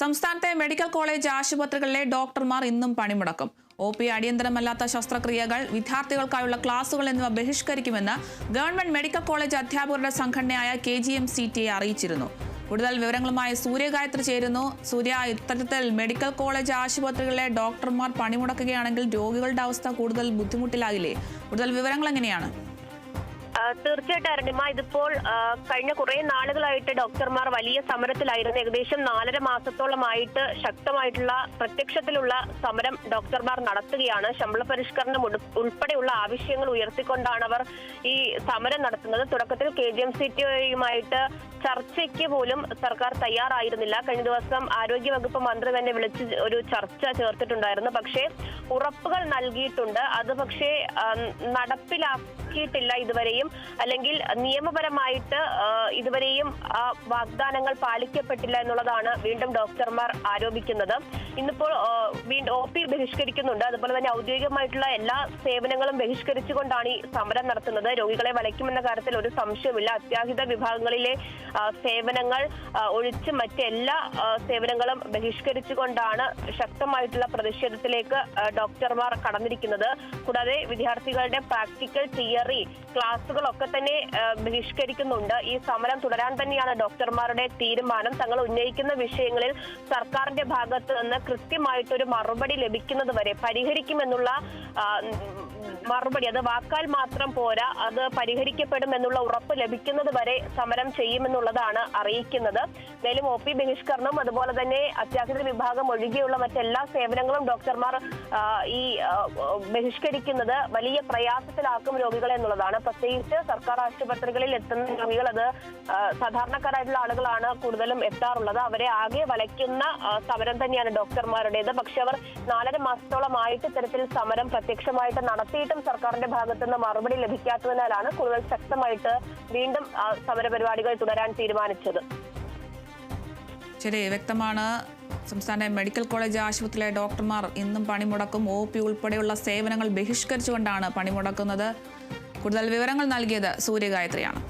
സംസ്ഥാനത്തെ medical college ആശുപത്രികളിലെ ഡോക്ടർമാർ ഇന്നും പണിമുടക്കും. ഒ പി അടിയന്തരമല്ലാത്ത ശസ്ത്രക്രിയകൾ വിദ്യാർത്ഥികൾക്കായുള്ള ക്ലാസുകൾ എന്നിവ ബഹിഷ്കരിക്കുമെന്ന് ഗവൺമെന്റ് മെഡിക്കൽ കോളേജ് അധ്യാപകരുടെ സംഘടനയായ K G M C T അറിയിച്ചിരുന്നു. കൂടുതൽ വിവരങ്ങളുമായി സൂര്യഗായത്രി ചേരുന്നു. സൂര്യ ഇത്തരത്തിൽ മെഡിക്കൽ കോളേജ് ആശുപത്രികളിലെ ഡോക്ടർമാർ പണിമുടക്കുകയാണെങ്കിൽ രോഗികളുടെ അവസ്ഥ കൂടുതൽ ബുദ്ധിമുട്ടിലാകില്ലേ? കൂടുതൽ വിവരങ്ങൾ എങ്ങനെയാണ്? തീർച്ചയായിട്ടും അരുണിമ ഇതിപ്പോൾ കഴിഞ്ഞ കുറെ നാളുകളായിട്ട് ഡോക്ടർമാർ വലിയ സമരത്തിലായിരുന്നു. ഏകദേശം നാലര മാസത്തോളമായിട്ട് ശക്തമായിട്ടുള്ള പ്രത്യക്ഷത്തിലുള്ള സമരം ഡോക്ടർമാർ നടത്തുകയാണ്. ശമ്പള പരിഷ്കരണം ഉൾപ്പെടെയുള്ള ആവശ്യങ്ങൾ ഉയർത്തിക്കൊണ്ടാണ് അവർ ഈ സമരം നടത്തുന്നത്. തുടക്കത്തിൽ കെ ജി എം സി ടിയുമായിട്ട് ചർച്ചയ്ക്ക് പോലും സർക്കാർ തയ്യാറായിരുന്നില്ല. കഴിഞ്ഞ ദിവസം ആരോഗ്യവകുപ്പ് മന്ത്രി തന്നെ വിളിച്ച് ഒരു ചർച്ച ചേർത്തിട്ടുണ്ടായിരുന്നു. പക്ഷേ ഉറപ്പുകൾ നൽകിയിട്ടുണ്ട്. അത് പക്ഷേ നടപ്പിലാക്കിയിട്ടില്ല ഇതുവരെയും. അല്ലെങ്കിൽ നിയമപരമായിട്ട് ഇതുവരെയും ആ വാഗ്ദാനങ്ങൾ പാലിക്കപ്പെട്ടില്ല എന്നുള്ളതാണ് വീണ്ടും ഡോക്ടർമാർ ആരോപിക്കുന്നത്. ഇന്നിപ്പോൾ വീണ്ടും ഒ പി ബഹിഷ്കരിക്കുന്നുണ്ട്. അതുപോലെ തന്നെ ഔദ്യോഗികമായിട്ടുള്ള എല്ലാ സേവനങ്ങളും ബഹിഷ്കരിച്ചുകൊണ്ടാണ് ഈ സമരം നടത്തുന്നത്. രോഗികളെ വലയ്ക്കുമെന്ന കാര്യത്തിൽ ഒരു സംശയമില്ല അത്യാഹിത വിഭാഗങ്ങളിലെ സേവനങ്ങൾ ഒഴിച്ച് മറ്റെല്ലാ സേവനങ്ങളും ബഹിഷ്കരിച്ചുകൊണ്ടാണ് ശക്തമായിട്ടുള്ള പ്രതിഷേധത്തിലേക്ക് ഡോക്ടർമാർ കടന്നിരിക്കുന്നത്. കൂടാതെ വിദ്യാർത്ഥികളുടെ പ്രാക്ടിക്കൽ തിയറി ക്ലാസുകളൊക്കെ തന്നെ ബഹിഷ്കരിക്കുന്നുണ്ട്. ഈ സമരം തുടരാൻ തന്നെയാണ് ഡോക്ടർമാരുടെ തീരുമാനം. തങ്ങൾ ഉന്നയിക്കുന്ന വിഷയങ്ങളിൽ സർക്കാരിന്റെ ഭാഗത്ത് നിന്ന് കൃത്യമായിട്ടൊരു മറുപടി ലഭിക്കുന്നത് വരെ പരിഹരിക്കുമെന്നുള്ള മറുപടി അത് വാക്കാൽ മാത്രം പോരാ അത് പരിഹരിക്കപ്പെടും എന്നുള്ള ഉറപ്പ് ലഭിക്കുന്നത് വരെ സമരം ചെയ്യുമെന്നുള്ളതാണ് അറിയിക്കുന്നത്. എന്തായാലും ഒ പി ബഹിഷ്കരണം അതുപോലെ തന്നെ അത്യാഹിത വിഭാഗം ഒഴികെയുള്ള മറ്റെല്ലാ സേവനങ്ങളും ഡോക്ടർമാർ ഈ ബഹിഷ്കരിക്കുന്നത് വലിയ പ്രയാസത്തിലാക്കും രോഗികളെ എന്നുള്ളതാണ്. പ്രത്യേകിച്ച് സർക്കാർ ആശുപത്രികളിൽ എത്തുന്ന രോഗികൾ അത് സാധാരണക്കാരായിട്ടുള്ള ആളുകളാണ് കൂടുതലും എത്താറുള്ളത്. അവരെ ആകെ വലയ്ക്കുന്ന സമരം തന്നെയാണ് ഡോക്ടർമാരുടേത് പക്ഷെ അവർ നാലര മാസത്തോളമായിട്ട് ഇത്തരത്തിൽ സമരം പ്രത്യക്ഷമായിട്ട് നടത്തിയിട്ടും സർക്കാരിന്റെ ഭാഗത്തു നിന്ന് മറുപടി ലഭിക്കാത്തതിനാലാണ് കൂടുതൽ ശക്തമായിട്ട് വീണ്ടും സമരപരിപാടികൾ തുടരാൻ തീരുമാനിച്ചത്. ശരി വ്യക്തമാണ്. സംസ്ഥാന മെഡിക്കൽ കോളേജ് ആശുപത്രിയിലെ ഡോക്ടർമാർ ഇന്നും പണിമുടക്കും. ഒ പി ഉൾപ്പെടെയുള്ള സേവനങ്ങൾ ബഹിഷ്കരിച്ചുകൊണ്ടാണ് പണിമുടക്കുന്നത്. കൂടുതൽ വിവരങ്ങൾ നൽകിയത് സൂര്യഗായത്രിയാണ്.